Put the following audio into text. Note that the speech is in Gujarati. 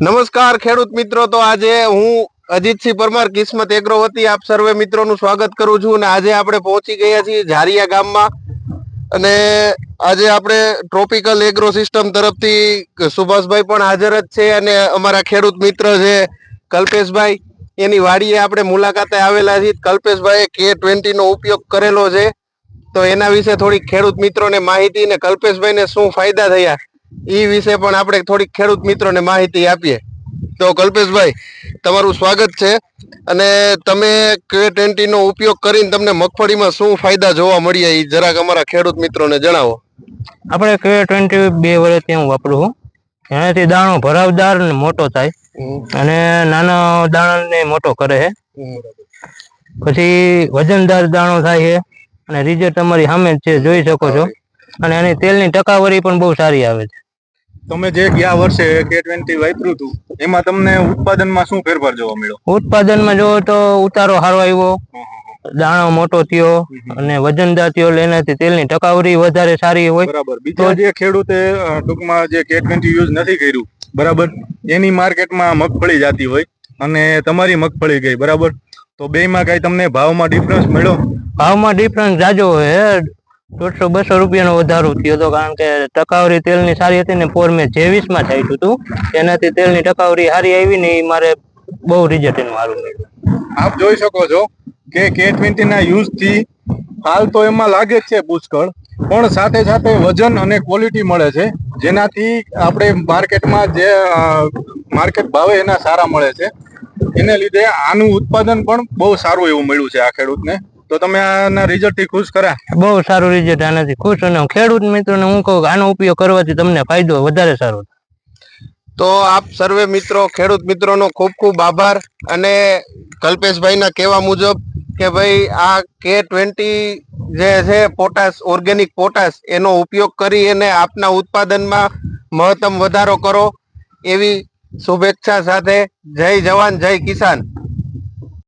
નમસ્કાર, ખેડૂત મિત્રો. તો આજે હું અજીતસિંહ પરમાર કિસ્મત એગ્રો વતી આપ સર્વે મિત્રોનું સ્વાગત કરું છું અને આજે આપણે પહોંચી ગયા છીએ ઝારિયા ગામમાં. અને આજે આપણે ટ્રોપિકલ એગ્રો સિસ્ટમ તરફથી સુભાષભાઈ પણ હાજર જ છે અને અમારા ખેડૂત મિત્ર છે કલ્પેશભાઈ. એની વાડીએ આપણે મુલાકાતે આવેલા છીએ. કલ્પેશભાઈએ કે ટ્વેન્ટી નો ઉપયોગ કરેલો છે. તો એના વિશે થોડીક ખેડૂત મિત્રોને માહિતી ને કલ્પેશભાઈને શું ફાયદા થયા? એ વિશે પણ આપણે થોડીક ખેડૂત મિત્રોને માહિતી આપીએ. તો કલ્પેશભાઈ તમારું સ્વાગત છે અને તમે કે ટ્વેન્ટીનો ઉપયોગ કરીને તમને મગફળીમાં શું ફાયદા જોવા મળ્યા એ જરાક અમારા ખેડૂત મિત્રોને જણાવો. આપણે કે ટ્વેન્ટી બે વર્ષથી હું વાપરું છું. એનાથી દાણો ભરાવદાર ને મોટો થાય. અને નાના દાણાને મોટો કરે છે. પછી વજનદાર દાણો થાય છે. અને રિઝલ્ટ તમારી સામે જ છે જોઈ શકો છો. અને એની તેલની ટકાવારી પણ બહુ સારી આવે છે. તમે જે ગયા વર્ષે કે ટ્વેન્ટી વાપર્યું હતું એમાં તમને ઉત્પાદનમાં શું ફેરફાર જોવા મળ્યો? ઉત્પાદનમાં જોવો તો ઉતારો સારો આવ્યો. દાણો મોટો થયો અને વજનદાર થયો લેનાથી એનાથી તેલની ટકાવારી વધારે સારી હોય. બરાબર. બીજો જે ખેડૂતે ટૂંકમાં જે કે ટ્વેન્ટી યુઝ નથી કર્યું બરાબર એની માર્કેટમાં મગફળી જાતી હોય અને તમારી મગફળી ગઈ બરાબર. તો બેમાં કઈ તમને ભાવમાં ડિફરન્સ મળ્યો? ભાવમાં ડિફરન્સ જાજો હોય દોઢસો, બસો રૂપિયાનો વધારો થયો હતો, કારણ કે ટકાવારી તેલની સારી હતી ને ફોર મેં જેવીસમાં થયું હતું. એનાથી તેલની ટકાવારી સારી આવી ને એ મારે બહુ રિઝલ્ટ એનું સારું મળ્યું આપ જોઈ શકો છો કે કે ટ્વેન્ટી ના યુઝ હાલ તો એમાં લાગે જ છે પુષ્કળ, પણ સાથે સાથે વજન અને ક્વોલિટી મળે છે. જેનાથી આપણે માર્કેટમાં જે માર્કેટ ભાવે એના સારા મળે છે. એને લીધે આનું ઉત્પાદન પણ બહુ સારું એવું મળ્યું છે આ ખેડૂતને. તો તમે આના રિઝલ્ટથી ખુશ કરા બહુ સારું રિઝલ્ટ આનાથી. ખુશ અને ખેડૂત મિત્રોને હું કહું આનો ઉપયોગ કરવાથી તમને ફાયદો વધારે સારો તો આપ સર્વે મિત્રો ખેડૂત મિત્રોનો ખૂબ ખૂબ આભાર અને કલ્પેશભાઈના કહેવા મુજબ કે ભાઈ આ કે ટ્વેન્ટી જે છે પોટાશ ઓર્ગેનિક પોટાશ એનો ઉપયોગ કરી અને આપના ઉત્પાદનમાં મહત્તમ વધારો કરો. એવી શુભેચ્છા સાથે જય જવાન જય કિસાન.